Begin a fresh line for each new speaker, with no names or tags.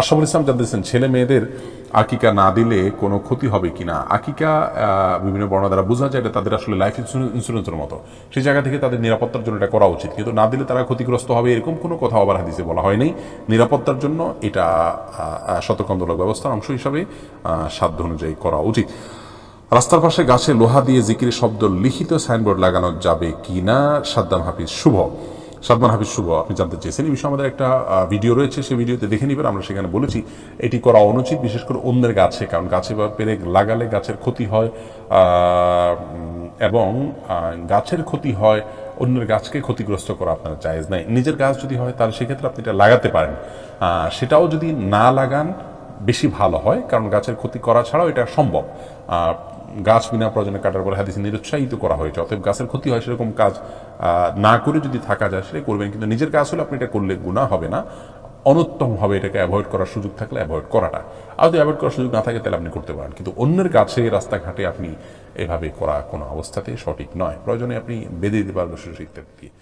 আশরাফুল ইসলাম জানতেছেন ছেলে মেয়েদের আকিকা না দিলে কোনো ক্ষতি হবে কিনা? আকিকা আহ, বিভিন্ন বর্ণ দ্বারা বোঝা যায় তাদের আসলে লাইফ ইন্স্যুরেন্সের মতো। সেই জায়গা থেকে তাদের নিরাপত্তার জন্য এটা করা উচিত। কিন্তু না দিলে তারা ক্ষতিগ্রস্ত হবে এরকম কোনো কথা আবার হাদিসে বলা হয়নি নিরাপত্তার জন্য এটা আহ, ব্যবস্থার অংশ হিসাবে সাধ্য অনুযায়ী করা উচিত। রাস্তার পাশে গাছে লোহা দিয়ে জিকির শব্দ লিখিত সাইনবোর্ড লাগানো যাবে কি না সাদ্দাম হাফিজ শুভ। সাদমান হাফিজ শুভ, আপনি জানতে চেয়েছেন এই বিষয়ে আমাদের একটা ভিডিও রয়েছে, সেই ভিডিওতে দেখে নেবেন, আমরা সেখানে বলেছি, এটি করা অনুচিত, বিশেষ করে অন্যের গাছে, কারণ গাছে বা পেরেক লাগালে গাছের ক্ষতি হয় এবং গাছের ক্ষতি হয়, অন্যের গাছকে ক্ষতিগ্রস্ত করা আপনার জায়েজ নাই। নিজের গাছ যদি হয়, তাহলে সেক্ষেত্রে আপনি এটা লাগাতে পারেন। সেটাও যদি না লাগান, বেশি ভালো হয়, কারণ গাছের ক্ষতি করা ছাড়াও এটা সম্ভব। গাছ বিনা প্রয়োজনে কাটার পরে হাদিসে নিরুৎসাহিত করা হয়েছে। অতএব গাছের ক্ষতি হয় সেরকম কাজ না করে যদি থাকা যায় সেটাই করবেন। কিন্তু নিজের কাজ হলে আপনি এটা করলে গুণা হবে না। অনুত্তম হবে এটাকে অ্যাভয়েড করার সুযোগ থাকলে অ্যাভয়েড করাটা। আর যদি অ্যাভয়েড করার সুযোগ না থাকে তাহলে আপনি করতে পারেন। কিন্তু অন্যের কাছে রাস্তাঘাটে আপনি এভাবে করা কোনো অবস্থাতে সঠিক নয়। প্রয়োজনে আপনি বেঁধে দিতে পারবেন সুযোগ দিয়ে।